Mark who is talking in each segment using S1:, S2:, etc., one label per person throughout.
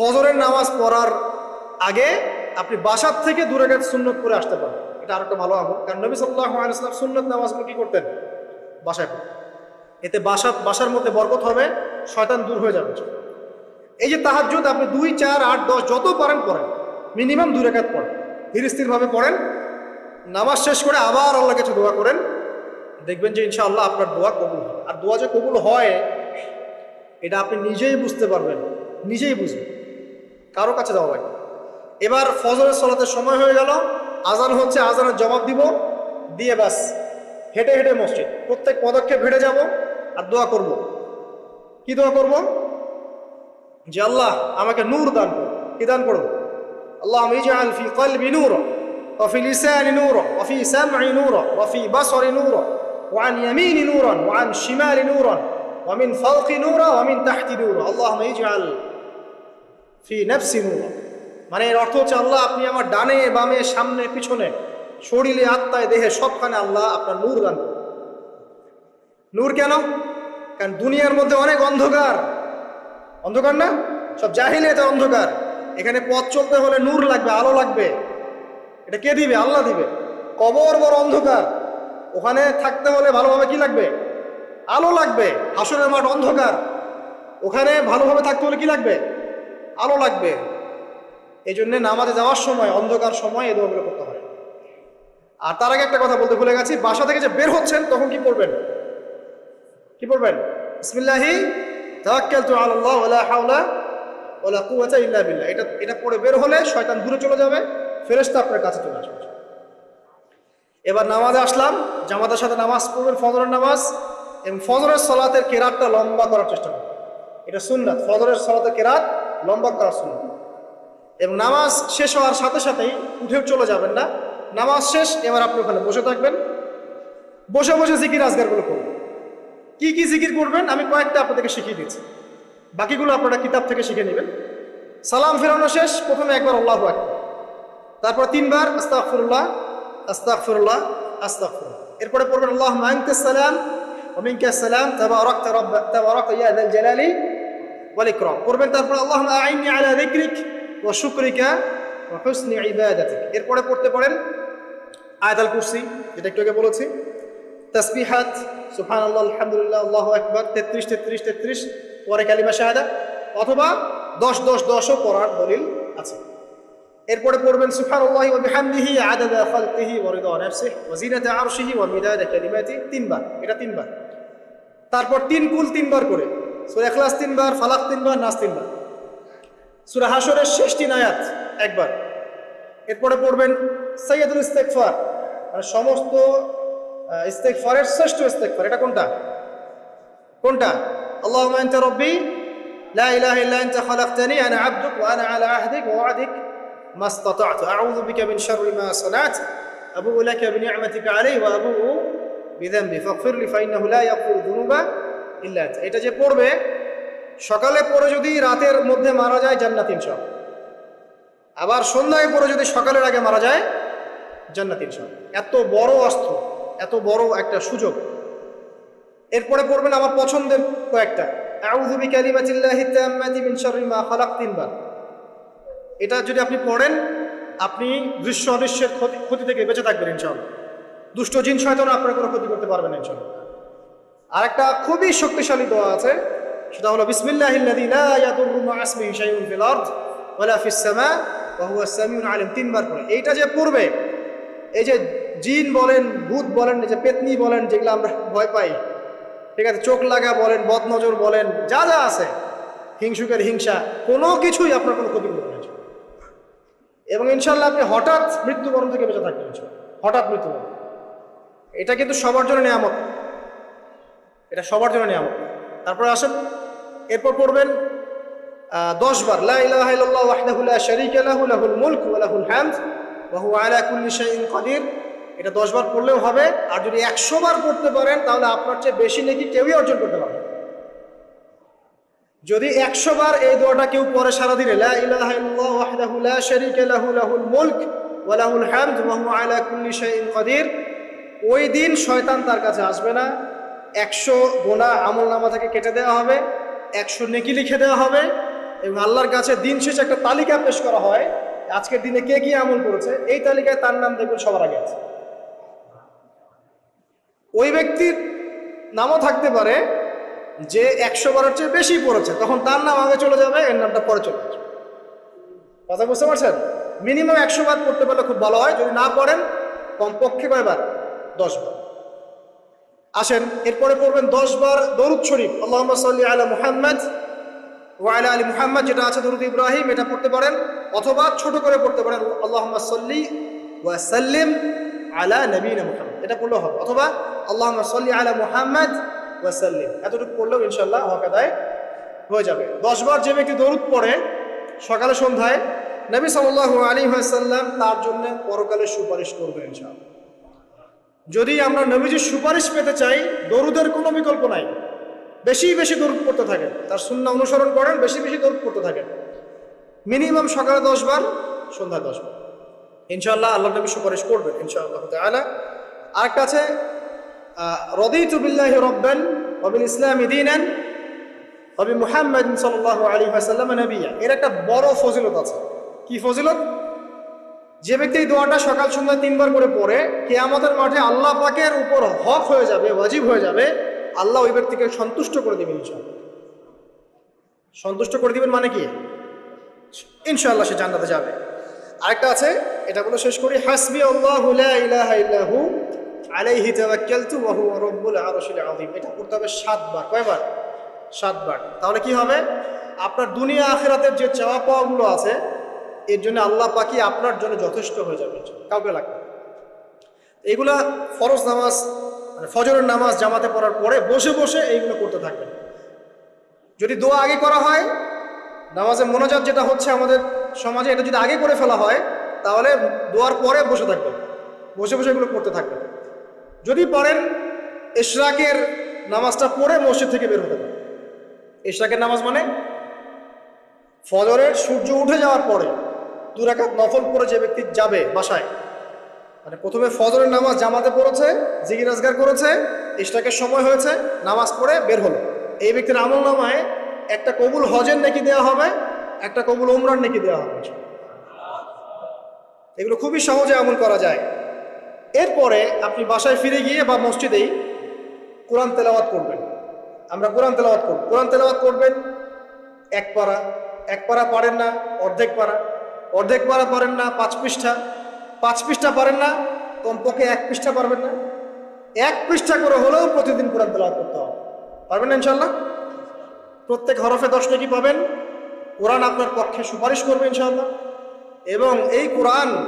S1: ফজরের নামাজ পড়ার আগে আপনি বাসার থেকে দূরে গেছে সুন্নত করে আসতে পারেন। এটা আর একটা ভালো আমল। কারণ নবী সাল্লাহ আলাইসলাম সুন্নত নামাজগুলো কি করতেন? বাসায়। এতে বাসা বাসার মধ্যে বরকত হবে, শয়তান দূর হয়ে যাবে। এই যে তাহাজ্জুদ আপনি দুই, চার, আট, দশ, যত পারেন পড়েন। মিনিমাম দুই রেখাত পড়েন। ধীর স্থিরভাবে পড়েন। নামাজ শেষ করে আবার আল্লাহ কাছে দোয়া করেন। দেখবেন যে ইনশাআল্লাহ আপনার দোয়া কবুল আর দোয়া যে কবুল হয়, এটা আপনি নিজেই বুঝতে পারবেন। নিজেই বুঝবেন। কারো কাছে দেওয়া লাগে এবার ফজরের সলাতের সময় হয়ে গেল আজান হচ্ছে আজানের জবাব দিব দিয়ে ব্যাস হেঁটে হেঁটে মসজিদ প্রত্যেক পদক্ষেপ হেঁটে যাব আর দোয়া করব কি দোয়া করব যে আল্লাহ আমাকে নূর দান করো কি দান করো আল্লাহ ইজআল ফি কলবি নূরা وفي لسان نورا وفي سمع نورا وفي بصر نورا وعن يمين نورا وعن شمال نورا ومن فوق نورا ومن تحت نورا اللهم اجعل ফি নেফসিনুয়া মানে এর অর্থ হচ্ছে আল্লাহ আপনি আমার ডানে, বামে, সামনে, পিছনে, শরীরে, আত্মায়, দেহে সবখানে আল্লাহ আপনার নূর দান নূর কেন? কারণ দুনিয়ার মধ্যে অনেক অন্ধকার। অন্ধকার না? সব জাহিলিয়াতের অন্ধকার। এখানে পথ চলতে হলে নূর লাগবে, আলো লাগবে। এটা কে দিবে? আল্লাহ দিবে। কবর বড় অন্ধকার। ওখানে থাকতে হলে ভালোভাবে কি লাগবে? আলো লাগবে। হাসনের মাঠ অন্ধকার। ওখানে ভালোভাবে থাকতে হলে কি লাগবে? আলো লাগবে। এই জন্যে নামাজে যাওয়ার সময়, অন্ধকার সময় এ দোয়াগুলো করতে হয়। আর তার আগে একটা কথা বলতে ভুলে গেছি, বাসা থেকে যে বের হচ্ছেন, তখন কি করবেন কি পড়বেন? ওয়ালা হাওলা এটা এটা বের হলে শয়তান চলে যাবে আপনার কাছে চলে এবার নামাজে আসলাম সাথে নামাজ পড়বেন নামাজ সলাতের কেরাতটা লম্বা করার চেষ্টা করবেন। এটা ফজরের কেরাত লম্বা করা শুনুন এবং নামাজ শেষ হওয়ার সাথে সাথেই উঠেও চলে যাবেন না। নামাজ শেষ, এবার আপনি ওখানে বসে থাকবেন। বসে বসে জিকির আজগারগুলো করবেন কি কি জিকির করবেন, আমি কয়েকটা আপনাদেরকে শিখিয়ে দিচ্ছি। বাকিগুলো আপনারা কিতাব থেকে শিখে নেবেন। সালাম ফেরানো শেষ, প্রথমে একবার আল্লাহ আকবর। তারপর তিনবার আস্তাকফুরুল্লাহ আস্তাকফুরুল্লাহ আস্তাকফুরুল্লাহ এরপরে পড়বেন আল্লাহ মাহমুদ সালাম অমিনকে সালাম তাবা রক্ত রব তাবা রক্ত ইয়াদ জালালি। ওয়ালিক্রম করবেন তারপর আল্লাহ আইনি আলা রিক্রিক ও শুক্রিকা ও হুসনি ইবাদাত এরপরে পড়তে পারেন আয়াত আল কুরসি, যেটা একটু আগে বলেছি। তসবিহাত সুফান আল্লাহ আলহামদুলিল্লাহ, আল্লাহ একবার তেত্রিশ তেত্রিশ তেত্রিশ, পরে কালিমা শাহাদা, অথবা দশ দশ, দশও পড়ার দলিল আছে। এরপরে পড়বেন সুফান আল্লাহ বিহামদিহি আদাদা ফালতিহি ওয়ারিদা নাফসি ওয়াজিনাত আরশিহি ওয়া মিদাদা কালিমাতি তিনবার। এটা তিনবার। তারপর তিন কুল তিনবার করে। সূরা ইখলাস তিনবার ফালাক তিনবার নাস তিনবার সূরা হাশরের শেষ তিন আয়াত একবার এরপরে পড়বেন সৈয়দুল ইস্তেকফার মানে সমস্ত আহ, ইস্তেগফারের শ্রেষ্ঠ ইস্তেগফার এটা কোনটা কোনটা আল্লাহুম্মা আনতা রাব্বি লা ইলাহা ইল্লা আনতা খালাকতানি আনা আবদুক ওয়া আনা আলা আহদিক ওয়া ওয়া'দিক মা ইসতাতা'তু আউযু বিকা মিন শাররি মা সানা'ত আবুউ লাকা বিনি'মাতিকা আলাইহি ওয়া আবুউ বিযানবি ফাগফির লি ফাইন্নাহু লা ইয়াগফিরু যুনুবা ইল্লা এটা যে পড়বে, সকালে পড়ে যদি রাতের মধ্যে মারা যায় জান্নাত ইনশাআল্লাহ আবার সন্ধ্যায় পরে যদি সকালের আগে মারা যায় জান্নাত ইনশাআল্লাহ এত বড় অস্ত্র, এত বড় একটা সুযোগ। এরপরে পড়বেন আমার পছন্দের কয়েকটা। মা তিনবার এটা যদি আপনি পড়েন, আপনি দৃশ্য অদৃশ্যের ক্ষতি ক্ষতি থেকে বেঁচে থাকবেন ইনশাআল্লাহ। দুষ্ট জিন শয়তান আপনার কোনো ক্ষতি করতে পারবেন ইনশাআল্লাহ। আর একটা খুবই শক্তিশালী দোয়া আছে। সেটা হলো আলিম। তিনবার করে এইটা যে পড়বে, এই যে জিন বলেন, ভূত বলেন যে পেতনি বলেন, যেগুলো আমরা ভয় পাই, ঠিক আছে, চোখ লাগা বলেন, বদনজর বলেন, যা যা আছে, হিংসুকের হিংসা, কোনো কিছুই আপনার কোনো ক্ষতি করবে না। এবং ইনশাল্লাহ আপনি হঠাৎ মৃত্যুবরণ থেকে বেঁচে থাকবেন। হঠাৎ মৃত্যুবরণ। এটা কিন্তু সবার জন্য নিয়ামত। এটা সবার জন্য নিয়ামত। তারপরে আসেন, এরপর পড়বেন দশ বার কুল্লি এটা দশ বার পড়লেও হবে, আর যদি একশো বার পড়তে পারেন, তাহলে আপনার চেয়ে বেশি নাকি কেউই অর্জন করতে পারবে যদি একশো বার এই দোয়াটা কেউ পরে সারা দিলে লা ইলাহা ইল্লাল্লাহ ওয়াহদাহু লা শারীকা লাহু, লাহুল মুলক ওয়া লাহুল হামদ ওয়া আলা কুল্লি শাইইন কাদির, ওই দিন শয়তান তার কাছে আসবে না একশো গোনা আমল নামা থেকে কেটে দেওয়া হবে, একশো নেকি লিখে দেওয়া হবে এবং আল্লাহর কাছে দিন শেষে একটা তালিকা পেশ করা হয়। আজকের দিনে কে কি আমল করেছে? এই তালিকায় তার নাম দেখবেন সবার আগে আছে। ওই ব্যক্তির নামও থাকতে পারে যে একশো বারের চেয়ে বেশি পড়েছে। তখন তার নাম আগে চলে যাবে, এর নামটা পরে চলে আসবে। কথা বুঝতে পারছেন? মিনিমাম একশো বার পড়তে পারলে খুব ভালো হয়। যদি না পড়েন, কমপক্ষে কয়বার? দশ বার। আসেন, এরপরে পড়বেন দশ বার দরুদ শরীফ। আল্লাহ সাল্লি আলা মুহাম্মদ ওয়াইলা আলী মুহাম্মদ যেটা আছে, দরুদ ইব্রাহিম, এটা পড়তে পারেন। অথবা ছোট করে পড়তে পারেন আল্লাহ সাল্লি ওয়াসাল্লিম আলা নবীন মুহাম্মদ। এটা পড়লেও হবে। অথবা আল্লাহ সাল্লি আলা মুহাম্মদ ওয়াসাল্লিম এতটুকু পড়লেও ইনশাল্লাহ হক আদায় হয়ে যাবে। দশবার যে ব্যক্তি দরুদ পড়ে, সকালে সন্ধ্যায়, নবী সাল্লাহ আলী সাল্লাম তার জন্য পরকালে সুপারিশ করবে ইনশাআল্লাহ। যদি আমরা নবীজির সুপারিশ পেতে চাই, দরুদের কোনো বিকল্প নাই। বেশি বেশি দরুদ পড়তে থাকেন তার শূন্য অনুসরণ করেন, বেশি বেশি দরুদ পড়তে থাকেন মিনিমাম সকালে দশ বার, সন্ধ্যায় দশ বার। ইনশাআল্লাহ আল্লাহ নবী সুপারিশ করবেন, ইনশাআল্লাহ তাআলা। আরেকটা আছে রদিতু বিল্লাহি রব্বান ওয়াবিল ইসলামি দীনান ওয়াবি মুহাম্মদ সাল্লাল্লাহু আলাইহি ওয়াসাল্লাম নবিয়া। এর একটা বড় ফজিলত আছে। কি ফজিলত? যে ব্যক্তি এই দোয়াটা সকাল সন্ধ্যা তিনবার করে পড়ে, কেয়ামতের মাঠে আল্লাহ পাকের উপর হক হয়ে যাবে, ওয়াজিব হয়ে যাবে, আল্লাহ ওই ব্যক্তিকে সন্তুষ্ট করে দিবেন সন্তুষ্ট করে দিবেন মানে কি? ইনশাআল্লাহ সে জান্নাতে যাবে। আরেকটা আছে, এটা বলে শেষ করি হাসবি আল্লাহু এটা পড়তে হবে সাতবার, কয়বার? সাতবার। তাহলে কি হবে? আপনার দুনিয়া আখিরাতের যে চাওয়া পাওয়াগুলো আছে এর জন্য আল্লাহ পাকি আপনার জন্য যথেষ্ট হয়ে যাবে কাউকে লাগবে। এগুলা ফরজ নামাজ মানে ফজরের নামাজ জামাতে পড়ার পরে বসে বসে এইগুলো করতে থাকবেন। যদি দোয়া আগে করা হয়, নামাজে মোনাজাত যেটা হচ্ছে আমাদের সমাজে, এটা যদি আগে করে ফেলা হয়, তাহলে দোয়ার পরে বসে থাকবেন। বসে বসে এগুলো করতে থাকবেন। যদি পারেন ইশরাকের নামাজটা পড়ে মসজিদ থেকে বের হতে পারেন। ইশরাকের নামাজ মানে ফজরের সূর্য উঠে যাওয়ার পরে দু রাকাত নফল পরে যে ব্যক্তি যাবে বাসায় মানে প্রথমে ফজরের নামাজ জামাতে পড়েছে জিগি রাজগার করেছে ইশরাকের সময় হয়েছে, নামাজ পড়ে বের হলো। এই ব্যক্তির আমল নামায় একটা কবুল হজের নাকি দেওয়া হবে, একটা কবুল উমরান নাকি দেওয়া হবে। এগুলো খুবই সহজে আমল করা যায়। এরপরে আপনি বাসায় ফিরে গিয়ে বা মসজিদেই কোরআন তেলাওয়াত করবেন। আমরা কোরআন তেলাওয়াত করব। কোরআন তেলাওয়াত করবেন, এক পারা এক পারা পারেন না, অর্ধেক পারা। অর্ধেক পারা পারেন না, পাঁচ পৃষ্ঠা। পাঁচ পৃষ্ঠা পারেন না, কমপক্ষে এক পৃষ্ঠা পারবেন না। এক পৃষ্ঠা করে হলেও প্রতিদিন কোরআন তেলাওয়াত করতে হবে। পারবেন না ইনশাল্লাহ প্রত্যেক হরফে দশ নাকি পাবেন। কোরআন আপনার পক্ষে সুপারিশ করবে ইনশাআল্লাহ। এবং এই কোরআন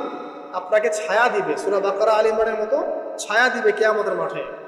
S1: আপনাকে ছায়া দিবে। সুরা বাকারা আলিমানের মতো ছায়া দিবে কে আমাদের মাঠে।